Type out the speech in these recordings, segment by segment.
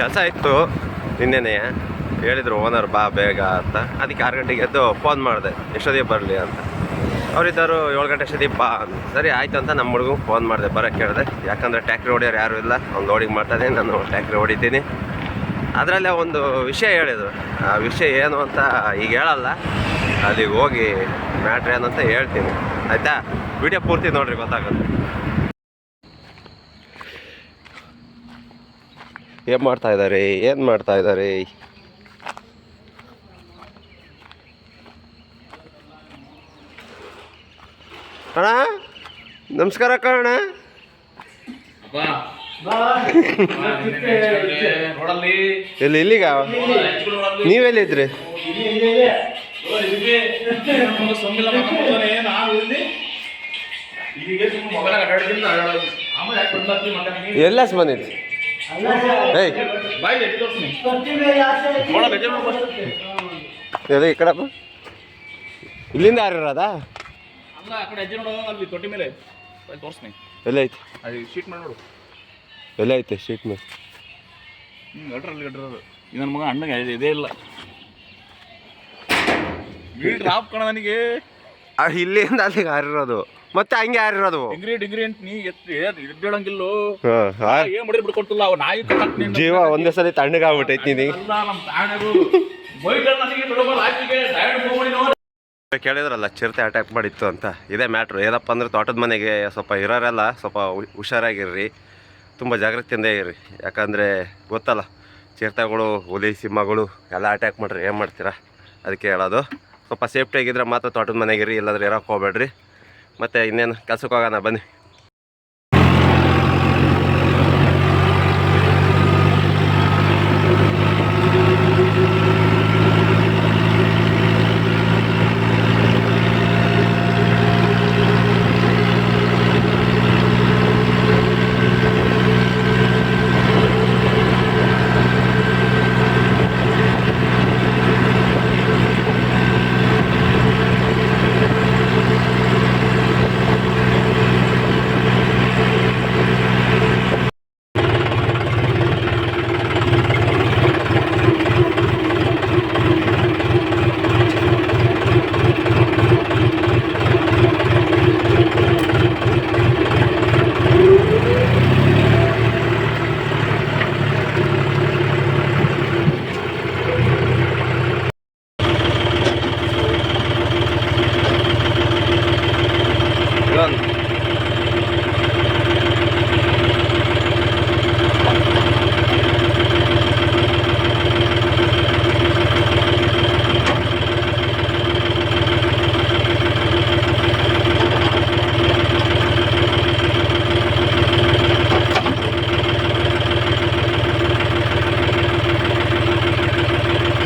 ಕೆಲಸ ಇತ್ತು ನಿನ್ನೆನೆ. ಹೇಳಿದ್ರು ಓನರ್ ಬಾ ಬೇಗ ಅಂತ. ಅದಕ್ಕೆ ಆರು ಗಂಟೆಗೆ ಎದ್ದು ಫೋನ್ ಮಾಡಿದೆ ಎಷ್ಟೊತ್ತಿಗೆ ಬರಲಿ ಅಂತ. ಅವರಿದ್ದರು, ಏಳು ಗಂಟೆ ಅಷ್ಟೊತ್ತಿಗೆ ಬಾ ಅಂತ. ಸರಿ, ಆಯ್ತು ಅಂತ ನಮ್ಮ ಹುಡುಗು ಫೋನ್ ಮಾಡಿದೆ ಬರೋಕ್ಕೆ ಕೇಳಿದೆ. ಯಾಕಂದರೆ ಟ್ಯಾಕ್ಟ್ರಿ ಹೊಡಿಯೋರು ಯಾರೂ ಇಲ್ಲ ಅವ್ನು ಲೋಡಿಂಗ್ ಮಾಡ್ತಾನೆ, ನಾನು ಟ್ಯಾಕ್ಟ್ರಿ ಹೊಡಿತೀನಿ. ಅದರಲ್ಲೇ ಒಂದು ವಿಷಯ ಹೇಳಿದರು. ಆ ವಿಷಯ ಏನು ಅಂತ ಈಗ ಹೇಳಲ್ಲ. ಅಲ್ಲಿಗೆ ಹೋಗಿ ಮ್ಯಾಟ್ರ್ ಏನು ಅಂತ ಹೇಳ್ತೀನಿ. ಆಯಿತಾ? ವಿಡಿಯೋ ಪೂರ್ತಿ ನೋಡ್ರಿ, ಗೊತ್ತಾಗುತ್ತೆ. ಏನು ಮಾಡ್ತಾ ಇದ್ದಾರೆ ಏನು ಮಾಡ್ತಾ ಇದ್ದಾರೆ ಅಣ್ಣ ನಮಸ್ಕಾರ ಅಣ್ಣ. ಎಲ್ಲಿ ಇಲ್ಲಿಗ? ನೀವೆಲ್ಲಿದ್ರಿ ಎಲ್ಲ ಬಂದಿದ್ರಿ ಎಲ್ಲಿ ಎಲ್ಲಿ ಈ ಇಲ್ಲಿಂದ ಕಡೆ ನೋಡು ಅಲ್ಲಿ ತೊಟ್ಟಿ ಮೇಲೆ. ಅದು ಶೀಟ್ ಮಾಡಿ ನೋಡು. ಎಲ್ಲೈತೆ ಶೀಟ್ ಮೇಲೆ? ಹ್ಞೂ ಗಟ್ರಲ್ಲಿ ಗಟ್ರದು ಇದು ನನ್ನ ಮಗ ಅಣ್ಣಗೆ ಇದೇ ಇಲ್ಲ. ವೀಡ್ ರಾಪ್ ಕಣ ನನಗೆ. ಇಲ್ಲಿಂದ ಅಲ್ಲಿಗೆ ಹಾರಿರೋದು ಮತ್ತೆ ಹಂಗೆ ಡಿಗ್ರಿ ಡಿಗ್ರಿ ಅಂತ ನೀ ಎತ್ತು ಏನ್ ಮಾಡಿ ಬಿಡ್ಕೊಟ್ಟಿಲ್ಲ ಅವ ನಾಯಿ. ಜೀವ ಒಂದೇ ಸಲ ತಣ್ಣಗಾಗ್ಬಿಟ್ಟೈತಿ ಹೋಗ್ಬಿಡಿ ಕೇಳಿದ್ರಲ್ಲ ಚಿರತೆ ಅಟ್ಯಾಕ್ ಮಾಡಿತ್ತು ಅಂತ. ಇದೇ ಮ್ಯಾಟ್ರು ಏನಪ್ಪ ಅಂದ್ರೆ ತೋಟದ ಮನೆಗೆ ಸ್ವಲ್ಪ ಇರೋರೆಲ್ಲ ಸ್ವಲ್ಪ ಹುಷಾರಾಗಿರ್ರಿ. ತುಂಬ ಜಾಗ್ರತೆಯಿಂದ ಇರ್ರಿ. ಯಾಕಂದರೆ ಗೊತ್ತಲ್ಲ ಚಿರತೆಗಳು ಹುಲಿ ಸಿಂಹಗಳು ಎಲ್ಲ ಅಟ್ಯಾಕ್ ಮಾಡ್ರಿ ಏನು ಮಾಡ್ತೀರಾ? ಅದಕ್ಕೆ ಹೇಳೋದು. ಸ್ವಲ್ಪ ಸೇಫ್ಟಿಯಾಗಿದ್ರೆ ಮಾತ್ರ ತೋಟದ ಮನೆಗಿರಿ ಇಲ್ಲಾಂದ್ರೆ ಇರೋಕೆ ಹೋಗ್ಬೇಡ್ರಿ. ಮತ್ತು ಇನ್ನೇನು ಕೆಲ್ಸಕ್ಕೆ ಹೋಗೋಣ ಬನ್ನಿ ಇದೊಂದು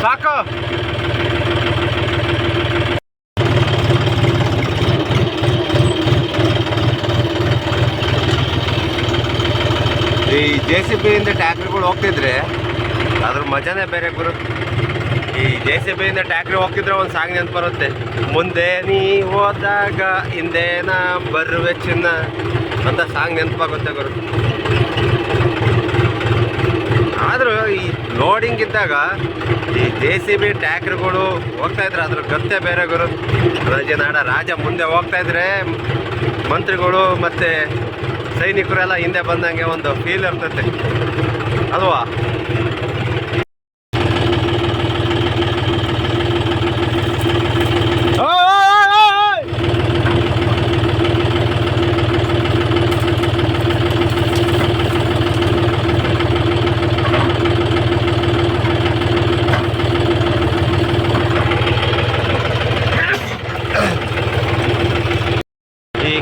ಸಾಕು ಈ ಜೆ ಸಿ ಬಿಯಿಂದ ಟ್ಯಾಕ್ರಿಗಳು ಹೋಗ್ತಿದ್ರೆ, ಅದ್ರ ಮಜಾನೇ ಬೇರೆ ಗುರು ಈ ಜೆ ಸಿ ಬಿಯಿಂದ ಟ್ಯಾಕ್ರಿ ಹೋಗ್ತಿದ್ರೆ ಒಂದು ಸಾಂಗ್ ನೆನ್ಪು ಬರುತ್ತೆ. ಮುಂದೆ ನೀ ಹೋದಾಗ ಹಿಂದೆ ನಾ ಬರುವೆ ಚಿನ್ನ ಅಂತ ಸಾಂಗ್ ನೆನಪಾಗುತ್ತೆ ಗುರು ಆದರೂ ಈ ಲೋಡಿಂಗ್ ಇದ್ದಾಗ ಈ ಜೆ ಸಿ ಬಿ ಟ್ಯಾಕ್ರಿಗಳು ಹೋಗ್ತಾ ಇದ್ರೆ ಅದ್ರ ಗತ್ತೆ ಬೇರೆ ಗುರು ರಾಜನಾಡ ರಾಜ ಮುಂದೆ ಹೋಗ್ತಾ ಇದ್ರೆ ಮಂತ್ರಿಗಳು ಮತ್ತು ಸೈನಿಕರೆಲ್ಲ ಹಿಂದೆ ಬಂದಂಗೆ ಒಂದು ಫೀಲ್ ಇರ್ತೈತೆ. ಅಲ್ವಾ?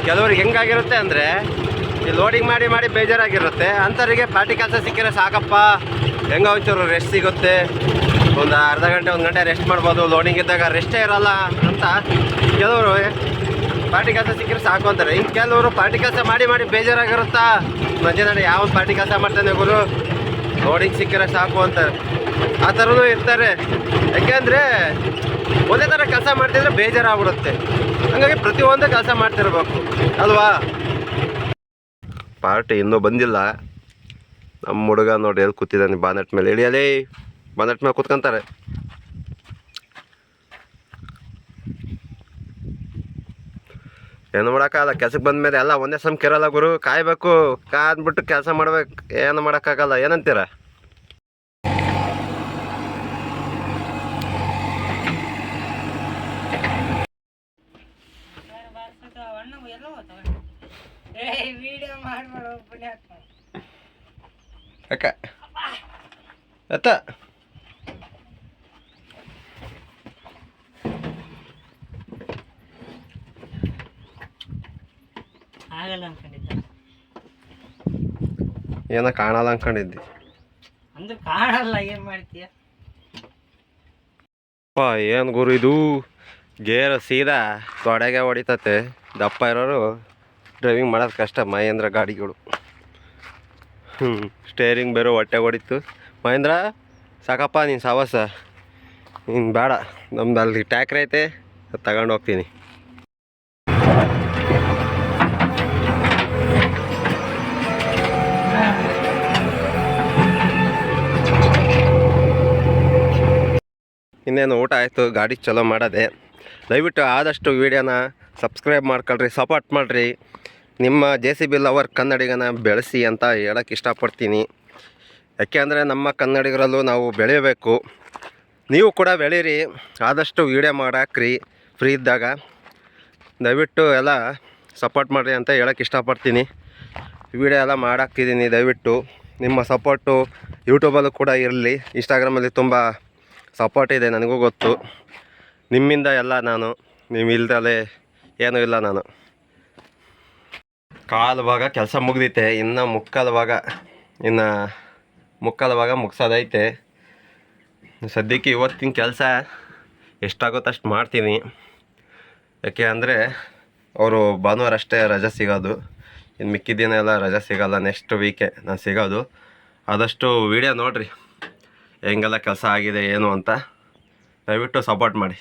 ಕೆಲವ್ರಿಗೆ ಹೆಂಗಾಗಿರುತ್ತೆ ಅಂದರೆ ಲೋಡಿಂಗ್ ಮಾಡಿ ಮಾಡಿ ಬೇಜಾರಾಗಿರುತ್ತೆ. ಅಂಥವ್ರಿಗೆ ಪಾರ್ಟಿ ಕೆಲಸ ಸಿಕ್ಕಿದ್ರೆ ಸಾಕಪ್ಪ. ಹೆಂಗ ಒಂಚೂರು ರೆಸ್ಟ್ ಸಿಗುತ್ತೆ. ಒಂದು ಅರ್ಧ ಗಂಟೆ, ಒಂದು ಗಂಟೆ ರೆಸ್ಟ್ ಮಾಡ್ಬೋದು. ಲೋಡಿಂಗ್ ಇದ್ದಾಗ ರೆಸ್ಟೇ ಇರೋಲ್ಲ ಅಂತ ಕೆಲವರು ಪಾರ್ಟಿ ಕೆಲಸ ಸಿಕ್ಕಿದ್ರೆ ಸಾಕು ಅಂತಾರೆ. ಇನ್ನು ಕೆಲವರು ಪಾರ್ಟಿ ಕೆಲಸ ಮಾಡಿ ಮಾಡಿ ಬೇಜಾರಾಗಿರುತ್ತಾ? ಮಂಜೆ ಯಾವ ಪಾರ್ಟಿ ಕೆಲಸ ಮಾಡ್ತಾನೆ ಗುರು? ಲೋಡಿಂಗ್ ಸಿಕ್ಕಿದ್ರೆ ಸಾಕು ಅಂತಾರೆ. ಆ ಥರನೂ ಇರ್ತಾರೆ. ಯಾಕೆಂದರೆ ಒಂದೇ ಥರ ಕೆಲಸ ಮಾಡ್ತಿದ್ರೆ ಬೇಜಾರಾಗ್ಬಿಡುತ್ತೆ. ಹಂಗಾಗಿ ಪ್ರತಿಯೊಂದು ಕೆಲಸ ಮಾಡ್ತಿರ್ಬೇಕು. ಅಲ್ವಾ? ಪಾರ್ಟಿ ಇನ್ನೂ ಬಂದಿಲ್ಲ. ನಮ್ಮ ಹುಡುಗ ನೋಡಿ ಎಲ್ಲಿ ಕೂತಿದ್ದಾನೆ ಬಾನೆಟ್ ಮೇಲೆ. ಇಳಿಯಲೇ ಬಾನೆಟ್ ಮೇಲೆ ಕೂತ್ಕೊಂತಾರೆ. ಏನು ಮಾಡೋಕ್ಕಾಗಲ್ಲ ಕೆಲ್ಸಕ್ಕೆ ಬಂದ್ಮೇಲೆ ಎಲ್ಲ ಒಂದೇ ಸಮ ಕೆರಲ್ಲ ಗುರು, ಕಾಯಬೇಕು, ಕಾದ್ಬಿಟ್ಟು ಕೆಲಸ ಮಾಡ್ಬೇಕು. ಏನು ಮಾಡೋಕ್ಕಾಗಲ್ಲ, ಏನಂತೀರ? ಎಲ್ಲ ಅಕ್ಕ. ಅತ್ತ. ಆಗಲ್ಲ ಅನ್ಕೊಂಡಿದ್ದ. ಏನೋ ಕಾಣಲ್ಲ ಅನ್ಕೊಂಡಿದ್ದಿ. ಅಂದ್ರೆ ಕಾಣಲ್ಲ ಏನ್ ಮಾಡ್ತೀಯ? ಏನು ಗುರು ಇದು? ಗೇರ್ ಸೀದಾ ತೊಡೆಗೆ ಹೊಡಿತತೆ. ದಪ್ಪ ಇರೋರು ಡ್ರೈವಿಂಗ್ ಮಾಡೋದು ಕಷ್ಟ, ಮಹೇಂದ್ರ ಗಾಡಿಗಳು. ಹ್ಞೂ ಸ್ಟೇರಿಂಗ್ ಬೇರೆ ಹೊಟ್ಟೆ ಹೊಡಿತು. ಮಹೇಂದ್ರ, ಸಾಕಪ್ಪ, ನೀನು ಸಾವಾಸ. ನೀನು ಬೇಡ, ನಮ್ದು ಅಲ್ಲಿ ಟ್ಯಾಕ್ರ್ ಐತೆ, ಅದು ತಗೊಂಡು ಹೋಗ್ತೀನಿ. ಇನ್ನೇನು ಊಟ ಆಯಿತು, ಗಾಡಿ ಚಲೋ ಮಾಡೋದೆ. ದಯವಿಟ್ಟು ಆದಷ್ಟು ವೀಡಿಯೋನ ಸಬ್ಸ್ಕ್ರೈಬ್ ಮಾಡ್ಕೊಳ್ರಿ ಸಪೋರ್ಟ್ ಮಾಡಿರಿ. ನಿಮ್ಮ ಜೆ ಸಿ ಬಿ ಲವರ್ ಕನ್ನಡಿಗನ ಬೆಳೆಸಿ ಅಂತ ಹೇಳೋಕ್ಕೆ ಇಷ್ಟಪಡ್ತೀನಿ. ಯಾಕೆ ಅಂದರೆ ನಮ್ಮ ಕನ್ನಡಿಗರಲ್ಲೂ ನಾವು ಬೆಳೆಯಬೇಕು. ನೀವು ಕೂಡ ಬೆಳೀರಿ, ಆದಷ್ಟು ವೀಡಿಯೋ ಮಾಡಾಕ್ರಿ ಫ್ರೀ ಇದ್ದಾಗ. ದಯವಿಟ್ಟು ಎಲ್ಲ ಸಪೋರ್ಟ್ ಮಾಡಿರಿ ಅಂತ ಹೇಳೋಕ್ಕೆ ಇಷ್ಟಪಡ್ತೀನಿ. ವೀಡಿಯೋ ಎಲ್ಲ ಮಾಡಾಕ್ತಿದ್ದೀನಿ ದಯವಿಟ್ಟು. ನಿಮ್ಮ ಸಪೋರ್ಟು ಯೂಟ್ಯೂಬಲ್ಲೂ ಕೂಡ ಇರಲಿ. ಇನ್ಸ್ಟಾಗ್ರಾಮಲ್ಲಿ ತುಂಬ ಸಪೋರ್ಟ್ ಇದೆ, ನನಗೂ ಗೊತ್ತು. ನಿಮ್ಮಿಂದ ಎಲ್ಲ ನಾನು ನೀವು ಇಲ್ದಲೇ ಏನೂ ಇಲ್ಲ ನಾನು. ಕಾಲು ಭಾಗ ಕೆಲಸ ಮುಗ್ದೈತೆ, ಇನ್ನು ಮುಕ್ಕಾಲು ಭಾಗ, ಇನ್ನು ಮುಕ್ಕಾಲು ಭಾಗ ಮುಗ್ಸೋದೈತೆ. ಸದ್ಯಕ್ಕೆ ಇವತ್ತಿನ ಕೆಲಸ ಎಷ್ಟಾಗುತ್ತೆ ಅಷ್ಟು ಮಾಡ್ತೀನಿ. ಯಾಕೆ ಅಂದರೆ, ಅವರು ಭಾನುವಾರ ಅಷ್ಟೇ ರಜೆ ಸಿಗೋದು. ಇನ್ನು ಮಿಕ್ಕಿದ್ದಿನ ಎಲ್ಲ ರಜೆ ಸಿಗೋಲ್ಲ ನೆಕ್ಸ್ಟ್ ವೀಕೆ ನಾನು ಸಿಗೋದು. ಆದಷ್ಟು ವಿಡಿಯೋ ನೋಡಿರಿ, ಹೆಂಗೆಲ್ಲ ಕೆಲಸ ಆಗಿದೆ, ಏನು ಅಂತ. ದಯವಿಟ್ಟು ಸಪೋರ್ಟ್ ಮಾಡಿ.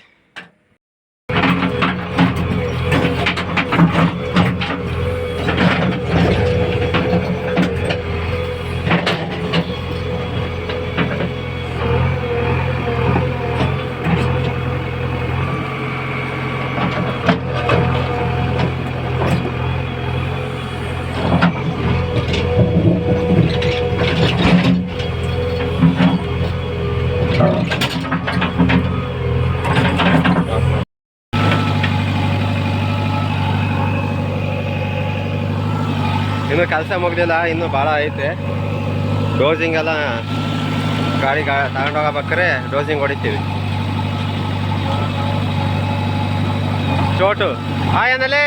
ಕೆಲಸ ಮುಗ್ದಿಲ್ಲ, ಇನ್ನೂ ಭಾಳ ಐತೆ. ಡೋಸಿಂಗ್ ಎಲ್ಲ ಗಾಡಿ ಗಾ ತಗೊಂಡೋಗ್ಬೇಕಾರೆ ಡೋಸಿಂಗ್ ಹೊಡಿತೀವಿ. ಚೋಟು ಆ ಏನಲ್ಲೇ